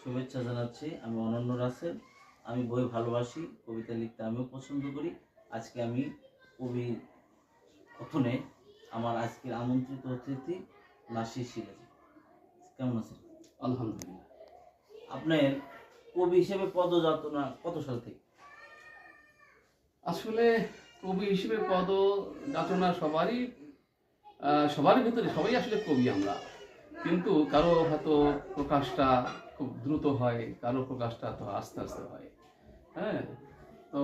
শুভেচ্ছা জানাচ্ছি আমি অনন্য রাসেল আমি বই ভালোবাসি কবিতা লিখতে আমিও পছন্দ করি। আজকে আমি কবি কথনে আমার আজকের আমন্ত্রিত অতিথি নাসির সিরাজি কেমন আছেন? আলহামদুলিল্লাহ। আপনার কবি হিসেবে পদযাত্রা কত সাল থেকে? আসলে কবি হিসেবে পদ যাচনা সবারই সবারই ভিতরে সবাই আসলে কবি আমরা। কিন্তু কারও হয়তো প্রকাশটা খুব দ্রুত হয় কারও প্রকাশটা তো আস্তে আস্তে হয়। হ্যাঁ? তো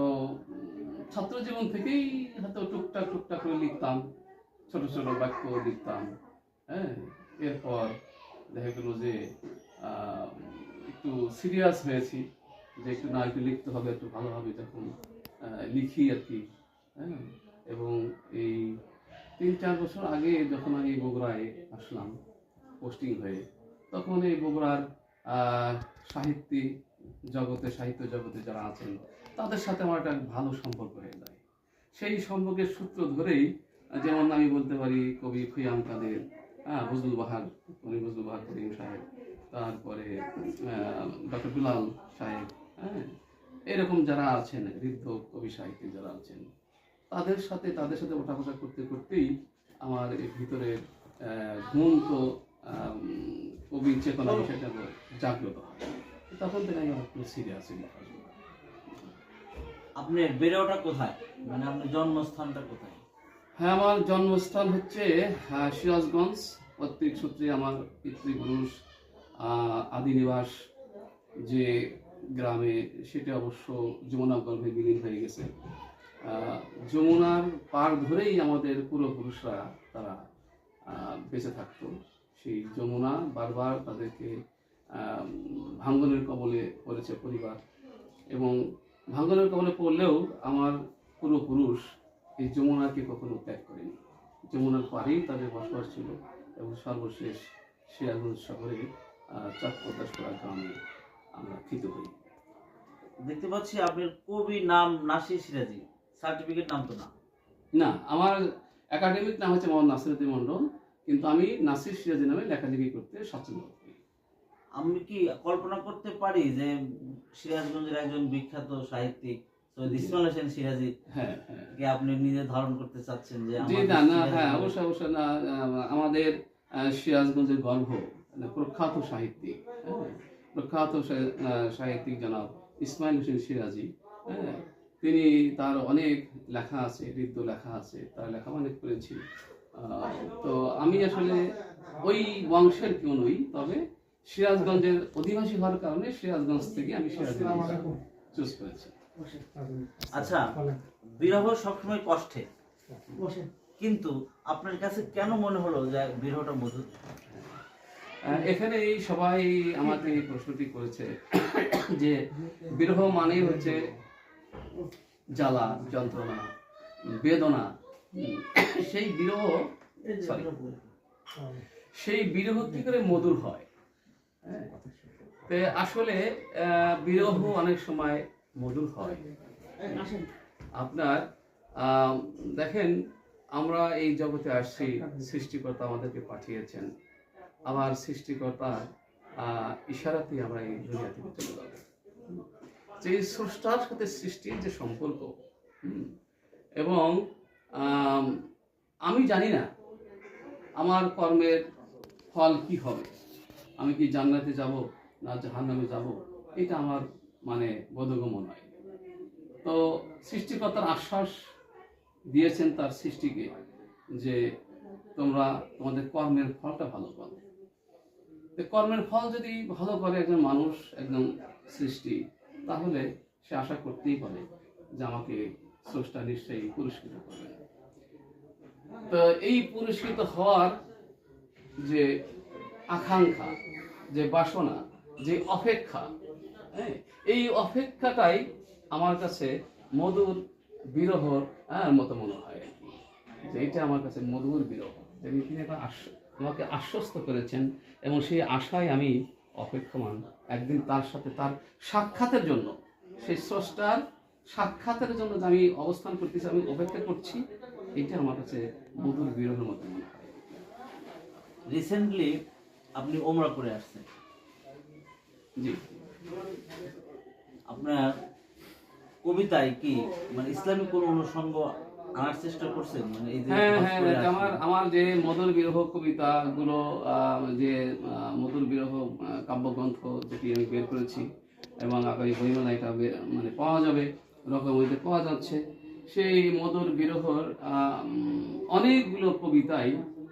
ছাত্র জীবন থেকেই হয়তো টুকটাক টুকটাক করে লিখতাম ছোট ছোট বাক্য লিখতাম হ্যাঁ? এরপর দেখা গেল যে একটু সিরিয়াস হয়েছি যে একটু না একটু লিখতে হবে একটু ভালোভাবে আহ, লিখি আর কি হ্যাঁ? এবং এই তিন চার বছর আগে যখন আমি বগুড়ায় আসলাম পোস্টিং হয়ে তখন এই বগুড়ার সাহিত্যিক জগতে সাহিত্য জগতে যারা আছেন তাদের সাথে আমার একটা ভালো সম্পর্ক হয়ে যায়। সেই সম্পর্কের সূত্র ধরেই যেমন আমি বলতে পারি কবি খুয়াম কাদের হ্যাঁ ফজলুল বাহার কবি ফজলুল বাহার করিম সাহেব তারপরে ডক্টর বিলাল সাহেব হ্যাঁ এরকম যারা আছেন ঋদ্ধ কবি সাহিত্যিক যারা আছেন তাদের সাথে তাদের সাথে ওঠা করতে করতেই আমার ভিতরে ঘুমন্ত আম, কবির চেতনা বিষয়টা জাগ্রত হয়। তখন থেকে আমি একটু আপনার বেড়ে ওঠা কোথায়? মানে আপনার জন্মস্থানটা কোথায়? হ্যাঁ আমার জন্মস্থান হচ্ছে আহ, সিরাজগঞ্জ। পৈতৃক সূত্রে আমার পিতৃপুরুষ আহ, আদি নিবাস যে গ্রামে সেটা অবশ্য যমুনা গর্ভে বিলীন হয়ে গেছে। আহ, যমুনার পার ধরেই আমাদের পূর্বপুরুষরা তারা আহ, বেঁচে থাকতো। সেই যমুনা বারবার তাদেরকে ভাঙ্গনের কবলে পড়েছে পরিবার। এবং ভাঙ্গনের কবলে পড়লেও আমার পূর্বপুরুষ এই যমুনাকে কখনো ত্যাগ করেনি। যমুনার পাড়েই তাদের বসবাস ছিল এবং সর্বশেষ সিরাজগঞ্জ শহরে চাঁদপদাসপুরা গ্রামে আমরা স্থিত হই। দেখতে পাচ্ছি আপনার কবি নাম নাসির সিরাজি। সার্টিফিকেট নাম তো না। না আমার একাডেমিক নাম হচ্ছে মোহাম্মদ নাসিরুদ্দিন মন্ডল কিন্তু আমি নাসির সিরাজি নামে লেখালেখি করতে স্বাচ্ছন্দ্য করি। আমি কি কল্পনা করতে পারি যে সিরাজগঞ্জের একজন বিখ্যাত সাহিত্যিক ইসমাইল হোসেন সিরাজি হ্যাঁ কে আপনি নিজে ধারণ করতে চাচ্ছেন যে আমাদের না না হ্যাঁ অবশ্যই অবশ্যই না আমাদের সিরাজগঞ্জের গর্ভ মানে প্রখ্যাত সাহিত্যিক হ্যাঁ, প্রখ্যাত সাহিত্যিক জনাব ইসমাইল হোসেন সিরাজি হ্যাঁ, তিনি তার অনেক লেখা আছে ঋদ্ধ লেখা আছে তার লেখা অনেক করেছি তো আমি আসলে ওই বংশের কেউ নই তবে সিরাজগঞ্জের অধিবাসী হওয়ার কারণে সিরাজগঞ্জ থেকে আমি চুজ করেছি। আচ্ছা বিরহ সবসময় কষ্টে কিন্তু আপনার কাছে কেন মনে হলো যে বিরহটা মধুর? আহ, এখানে এই সবাই আমাকে এই প্রশ্নটি করেছে যে বিরহ মানেই হচ্ছে জ্বালা যন্ত্রণা বেদনা সেই বিরহ সেই বিরহ কি করে মধুর হয়। হ্যাঁ? তো আসলে বিরহ অনেক সময় মধুর হয়। আপনার দেখেন আমরা এই জগতে আসছি সৃষ্টিকর্তা আমাদেরকে পাঠিয়েছেন। আবার সৃষ্টিকর্তার আহ, ইশারাতেই আমরা এই দুনিয়া থেকে চলে যাব যে স্রষ্টার সাথে সৃষ্টির যে সম্পর্ক এবং আম, জানি না আমার কর্মের ফল কি হবে। আমি কি জান্নাতে যাব না জাহান্নামে যাব? এটা আমার মানে বোধগম্য নয়। তো সৃষ্টিকর্তার আশ্বাস দিয়েছেন তার সৃষ্টিকে যে তোমরা তোমাদের কর্মের ফলটা ভালো পাবে। তো কর্মের ফল যদি ভালো করে একজন মানুষ একজন সৃষ্টি তাহলে সে আশা করতেই পারে যে আমাকে স্রষ্টা নিশ্চয়ই পুরস্কৃত করবে তো এই পুরস্কৃত হওয়ার যে আকাঙ্ক্ষা যে বাসনা যে অপেক্ষা হ্যাঁ এই অপেক্ষাটাই আমার কাছে মধুর বিরহর হ্যাঁ, মতো মনে হয় যে এটা আমার কাছে মধুর বিরহ যে তিনি একটা আমাকে আশ্বস্ত করেছেন এবং সেই আশায় আমি অপেক্ষমান একদিন তার সাথে তার সাক্ষাতের জন্য সেই স্রষ্টার সাক্ষাতের জন্য যে আমি অবস্থান করতেছি আমি অপেক্ষা করছি এটা আমার কাছে মধুর বিরহের মতো মনে হয়। রিসেন্টলি আপনি ওমরা করে আসছেন। জি। আপনার কবিতায় কি মানে ইসলামিক কোন অনুষঙ্গ আনার চেষ্টা করছেন? মানে এই যে হ্যাঁ হ্যাঁ আমার আমার যে মধুর বিরহ কবিতাগুলো আহ, যে মধুর বিরহ কাব্যগ্রন্থ যেটি আমি বের করেছি এবং আগামী বইমেলায় এটা মানে পাওয়া যাবে রকমইতে পাওয়া যাচ্ছে। সেই মদর বিরহর অনেকগুলো কবিতাই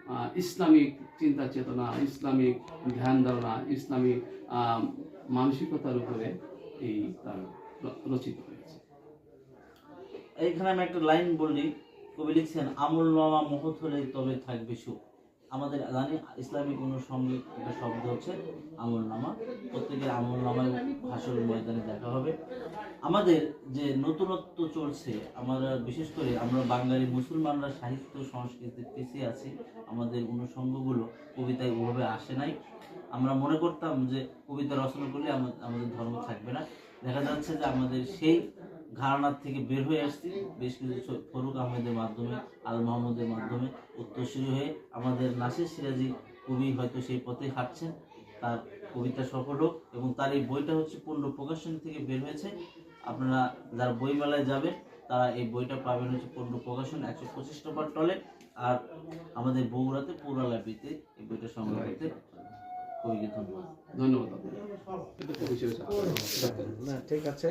আহ, ইসলামিক চিন্তা চেতনা ইসলামিক ধ্যান ধারণা ইসলামিক মানসিকতার উপরে এই তার রচিত হয়েছে। এইখানে আমি একটা লাইন বলি কবি লিখছেন আমল নামা মহৎ হলে তবে থাকবে সুখ। আমাদের জানি ইসলামিক অনুষঙ্গে একটা শব্দ হচ্ছে আমল নামা। প্রত্যেকের আমল নামায় ভাষণ ময়দানে দেখা হবে। আমাদের যে নতুনত্ব চলছে, আমরা বিশেষ করে আমরা বাঙালি মুসলমানরা সাহিত্য সংস্কৃতি পিছিয়ে আছি, আমাদের অনুষঙ্গগুলো কবিতায় ওভাবে আসে নাই। আমরা মনে করতাম যে কবিতা রচনা করলে আমাদের ধর্ম থাকবে না। দেখা যাচ্ছে যে আমাদের সেই ঘরানার থেকে বের হয়ে আসছি। বেশ কিছু ফরুক আহমেদের মাধ্যমে আল মাহমুদের মাধ্যমে উত্তরসূরি হয়ে আমাদের নাসির সিরাজি কবি হয়তো সেই পথে হাঁটছেন। তার কবিতা সফল হোক এবং তার এই বইটা হচ্ছে পূর্ণ প্রকাশনী থেকে বের হয়েছে। আপনারা যারা বইমেলায় যাবেন তারা এই বইটা পাবেন হচ্ছে পূর্ণ প্রকাশন একশো পঁচিশ নম্বর টলে আর আমাদের বগুড়াতে পৌরা লাইব্রেরিতে এই বইটা সংগ্রহ করতে কবিকে ধন্যবাদ। ধন্যবাদ। না ঠিক আছে।